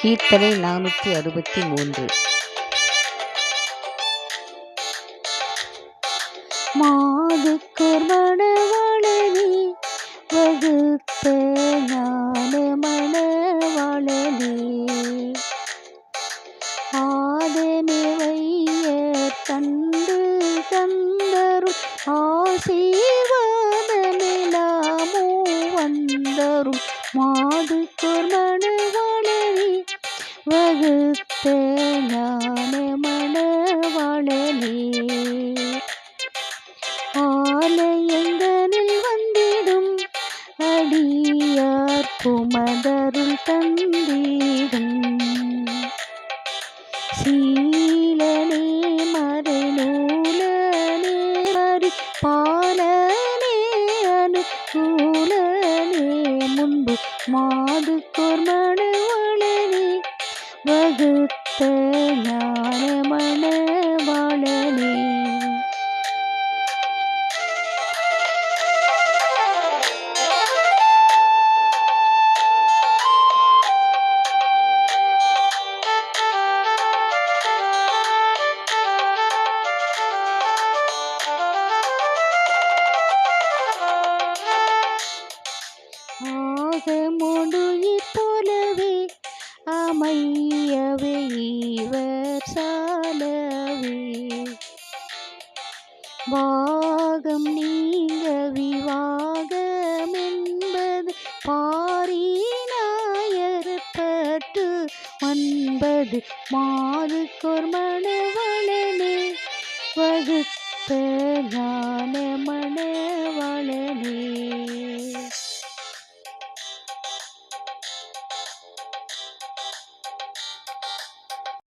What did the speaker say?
கீர்த்தனை நானூற்றி அறுபத்தி மூன்று. மாது மணவாளனி வகு மாதுக்கோர் மணவாளனி வகுத்த ஞான மணவாளனி. ஆலயங்களில் வந்திடும் அடியார் குமதருள் தந்திடும். சீலனே மறைநூலனே மறி பாலனே அனுகூலனே முன்பு மாதுக்கோர் மணவாளனே வகுத்த ஆக முடியிற் போலவே அமையவே இவர் சாலவே. பாகம் நீங்க விவாகம் என்பது பாரினாயர் பட்டு ஒன்பது மாதுக்கொர் மணவளனே வகுத்த ஞான மணவளனே